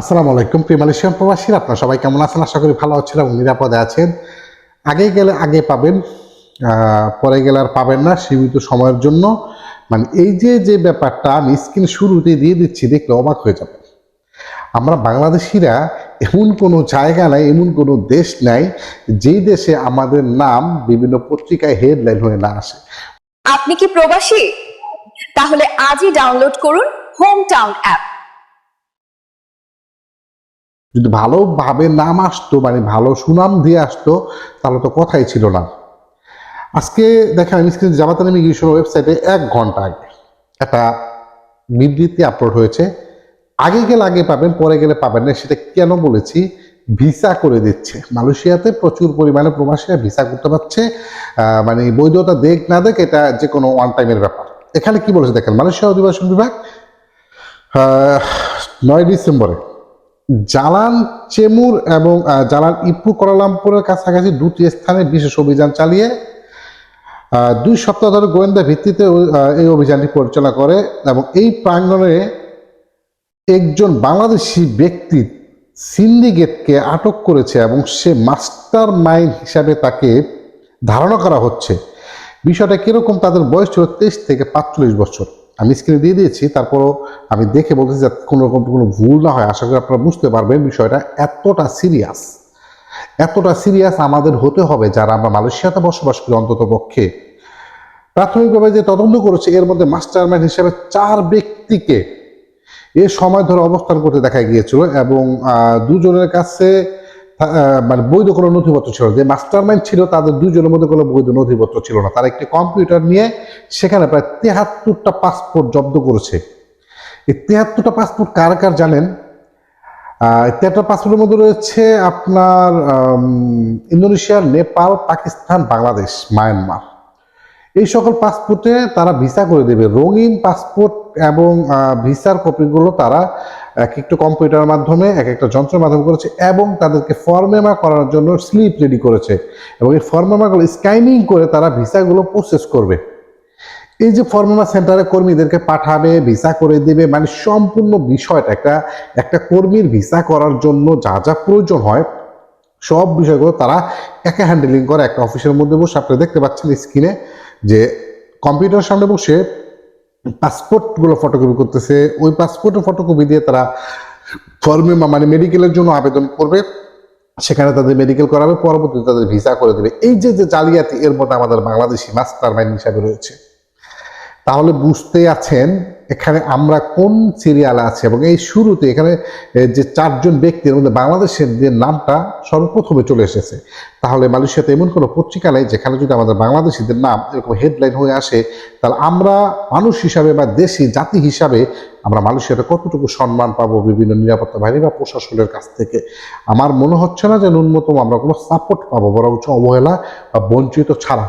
আসসালামু আলাইকুম, প্রিয় মালয়েশিয়ান প্রবাসীরা। আপনারা সবাই কেমন আছেন? আশা করি ভালো আছেন এবং নিরাপদে আছেন। আগে গেলে আগে পাবেন পরে গেলে আর পাবেন না সীমিত সময়ের জন্য। মানে এই যে যে ব্যাপারটা আমি স্ক্রিন শুরুতে দিয়ে দিচ্ছি, দেখলে অবাক হয়ে যাবে আমরা বাংলাদেশিরা এমন কোনো জায়গা নাই, এমন কোনো দেশ নাই, যেই দেশে আমাদের নাম বিভিন্ন পত্রিকায় হেডলাইন হয়ে না আসে। আপনি কি প্রবাসী? তাহলে আজই ডাউনলোড করুন হোম টাউন অ্যাপ যদি ভালোভাবে নাম আসতো মানে ভালো সুনাম দিয়ে আসতো, তাহলে তো কথাই ছিল না। আজকে দেখেন, আমি স্ক্রিনে জামাতান ইমিগ্রেশন ওয়েবসাইটে এক ঘণ্টা আগে। একটা বিবৃতি আপলোড হয়েছে। আগে গেলে আগে পাবেন, পরে গেলে পাবেন না, সেটা কেন বলেছি? ভিসা করে দিচ্ছে। মালয়েশিয়াতে প্রচুর পরিমাণে প্রবাসীরা ভিসা করতে পারছে। মানে বৈধতা দেখ না দেখ, এটা যে কোনো ওয়ান টাইমের ব্যাপার। এখানে কি বলেছে দেখেন, মালয়েশিয়া অধিবাসন বিভাগ নয় ডিসেম্বরে জালান চেমুর এবং জালান ইপু কোয়ালালামপুরের কাছাকাছি দুটি স্থানে বিশেষ অভিযান চালিয়ে দুই সপ্তাহ ধরে গোয়েন্দা ভিত্তিতে এই অভিযানটি পরিচালনা করে এবং এই প্রাঙ্গণে একজন বাংলাদেশি ব্যক্তি সিন্ডিকেটকে আটক করেছে এবং সে মাস্টার মাইন্ড হিসাবে তাকে ধারণা করা হচ্ছে। বিষয়টা কীরকম, তাদের বয়স ছিল তেইশ থেকে পাঁচচল্লিশ বছর। আমি স্ক্রিনে দিয়ে দিয়েছি, তারপরও আমি দেখে বলতেছি যাতে কোনো রকম কোনো ভুল না হয়। আশা করি আপনারা বুঝতে পারবেন বিষয়টা এতটা সিরিয়াস এতটা সিরিয়াস আমাদের হতে হবে যারা আমরা মালয়েশিয়াতে বসবাস করি অন্তত পক্ষে। প্রাথমিকভাবে যে তদন্ত করেছে, এর মধ্যে মাস্টার মাইন্ড হিসেবে চার ব্যক্তিকে এ সময় ধরে অবস্থান করতে দেখা গিয়েছিল এবং দুজনের কাছে মানে বৈধ কোনো নথিপত্র ছিল। যে মাস্টার মাইন্ড ছিল, তাদের দুজনের মধ্যে কোনো বৈধ নথিপত্র ছিল না। তারা একটি কম্পিউটার নিয়ে সেখানে প্রায় তেহাত্তরটা পাসপোর্ট জব্দ করেছে। এই তেহাত্তরটা পাসপোর্ট কার কার জানেন? তেহাত্তর পাসপোর্টের মধ্যে রয়েছে আপনার ইন্দোনেশিয়া, নেপাল, পাকিস্তান, বাংলাদেশ, মায়ানমার। এই সকল পাসপোর্টে তারা ভিসা করে দেবে। রঙিন পাসপোর্ট এবং ভিসার কপিগুলো তারা এক একটা কম্পিউটারের মাধ্যমে, এক একটা যন্ত্রের মাধ্যমে করেছে এবং তাদেরকে ফর্মেমা করার জন্য স্লিপ রেডি করেছে। এবং এই ফর্মেমাগুলো স্ক্যানিং করে তারা ভিসাগুলো প্রসেস করবে। এই যে ফর্মুলা সেন্টারে কর্মীদেরকে পাঠাবে, ভিসা করে দেবে মানে সম্পূর্ণ বিষয়টা একটা একটা কর্মীর ভিসা করার জন্য যা যা প্রয়োজন হয়, সব বিষয়গুলো তারা একা হ্যান্ডেলিং করে, একটা অফিসের মধ্যে বসে। আপনি দেখতে পাচ্ছেন স্ক্রিনে যে কম্পিউটারের সামনে বসে পাসপোর্টগুলো ফটোকপি করতেছে। ওই পাসপোর্টের ফটোকপি দিয়ে তারা ফর্মে মানে মেডিকেলের জন্য আবেদন করবে। সেখানে তাদের মেডিকেল করাবে, পরবর্তীতে তাদের ভিসা করে দেবে। এই যে যে জালিয়াতি এর মধ্যে আমাদের বাংলাদেশি মাস্টার মাইন্ড হিসাবে রয়েছে। তাহলে বুঝতে আছেন এখানে আমরা কোন সিরিয়ালে আছে? এবং এই শুরুতে এখানে যে চারজন ব্যক্তির মধ্যে বাংলাদেশের যে নামটা সর্বপ্রথমে চলে এসেছে। তাহলে মালয়েশিয়াতে এমন কোনো পত্রিকা নেই যেখানে যদি আমাদের বাংলাদেশিদের নাম এরকম হেডলাইন হয়ে আসে, তাহলে আমরা মানুষ হিসাবে বা দেশি জাতি হিসাবে আমরা মালয়েশিয়াতে কতটুকু সম্মান পাবো বিভিন্ন নিরাপত্তা বাহিনী বা প্রশাসনের কাছ থেকে? আমার মনে হচ্ছে না যে ন্যূনতম আমরা কোনো সাপোর্ট পাবো, বরঞ্চ অবহেলা বা বঞ্চিত ছাড়া।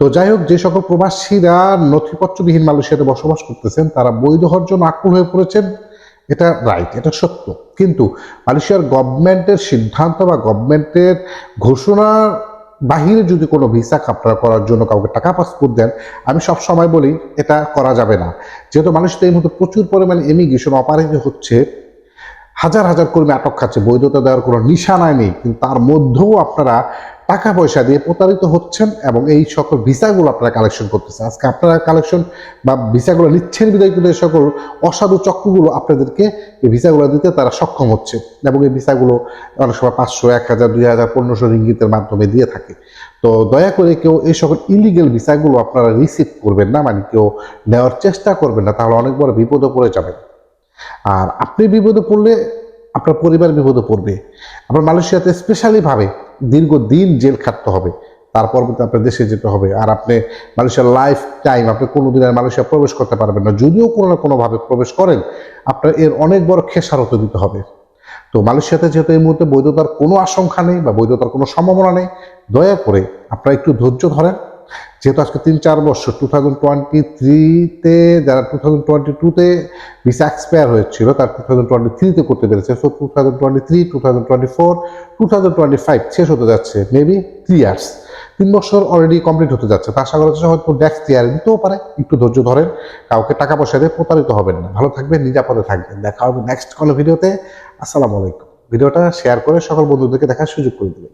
তো যাই হোক, যে সকল প্রবাসীরা নথিপত্রবিহীন মালয়েশিয়াতে বসবাস করতেছেন, তারা বৈধ হওয়ার জন্য আকুল হয়ে পড়েছেন, এটা রাইট এটা সত্য। কিন্তু মালয়েশিয়ার গভর্নমেন্টের সিদ্ধান্ত বা গভর্নমেন্টের ঘোষণার বাহিরে যদি কোনো ভিসা আপনারা করার জন্য কাউকে টাকা পাসপোর্ট দেন, আমি সব সময় বলি এটা করা যাবে না। যেহেতু মালয়েশিয়াতে এই মুহূর্তে প্রচুর পরিমাণে ইমিগ্রেশন অপারেশন হচ্ছে হাজার হাজার কর্মী আটক খাচ্ছে, বৈধতা দেওয়ার কোনো নিশানায় নেই, কিন্তু তার মধ্যেও আপনারা টাকা পয়সা দিয়ে প্রতারিত হচ্ছেন এবং এই সকল ভিসাগুলো আপনারা কালেকশন করতেছেন। আজকে আপনারা কালেকশন বা ভিসাগুলো নিচ্ছেন বিদায় কিন্তু এই সকল অসাধু চক্রগুলো আপনাদেরকে এই ভিসাগুলো দিতে তারা সক্ষম হচ্ছে এবং এই ভিসাগুলো অনেক সময় পাঁচশো, এক হাজার, দুই হাজার, পনেরোশো রিঙ্গিতের মাধ্যমে দিয়ে থাকে। তো দয়া করে কেউ এই সকল ইলিগেল ভিসাগুলো আপনারা রিসিভ করবেন না মানে কেউ নেওয়ার চেষ্টা করবেন না, তাহলে অনেক বড় বিপদে পড়ে যাবেন। আর আপনি বিপদে পড়লে আপনার পরিবার বিপদে পড়বে। আপনার মালয়েশিয়াতে স্পেশালিভাবে দীর্ঘদিন জেল খাটতে হবে। তার পরবর্তী আপনার দেশে যেতে হবে। আর আপনি মালয়েশিয়ার লাইফ টাইম আপনি কোনোদিন আর মালয়েশিয়া প্রবেশ করতে পারবেন না। যদিও কোনো না কোনোভাবে প্রবেশ করেন, আপনার এর অনেক বড় খেসারত দিতে হবে। তো মালয়েশিয়াতে যেহেতু এই মুহূর্তে বৈধতার কোনো আশঙ্কা নেই বা বৈধতার কোনো সম্ভাবনা নেই, দয়া করে আপনারা একটু ধৈর্য ধরেন। যেহেতু আজকে তিন চার বছর টু থাউজেন্ড টোয়েন্টি থ্রিতে যারা টু থাউজেন্ড টোয়েন্টি টুতে ভিসা এক্সপায়ার হয়েছিল, তার টু থাউজেন্ড টোয়েন্টি থ্রিতে করতে পেরেছে। So two thousand twenty three two thousand twenty four two thousand twenty five শেষ হতে যাচ্ছে মেবি থ্রি ইয়ার্স তিন বছর অলরেডি কমপ্লিট হতে যাচ্ছে। তা আশা করা যাচ্ছে হয়তো নেক্সট ইয়ারে দিতেও পারে। একটু ধৈর্য ধরেন, কাউকে টাকা পয়সা দিয়ে প্রতারিত হবেন না। ভালো থাকবেন, নিরাপদে থাকবেন। দেখা হবে নেক্সট কোনো ভিডিওতে আসসালামু আলাইকুম। ভিডিওটা শেয়ার করে সকল বন্ধুদেরকে দেখার সুযোগ করে দিবেন।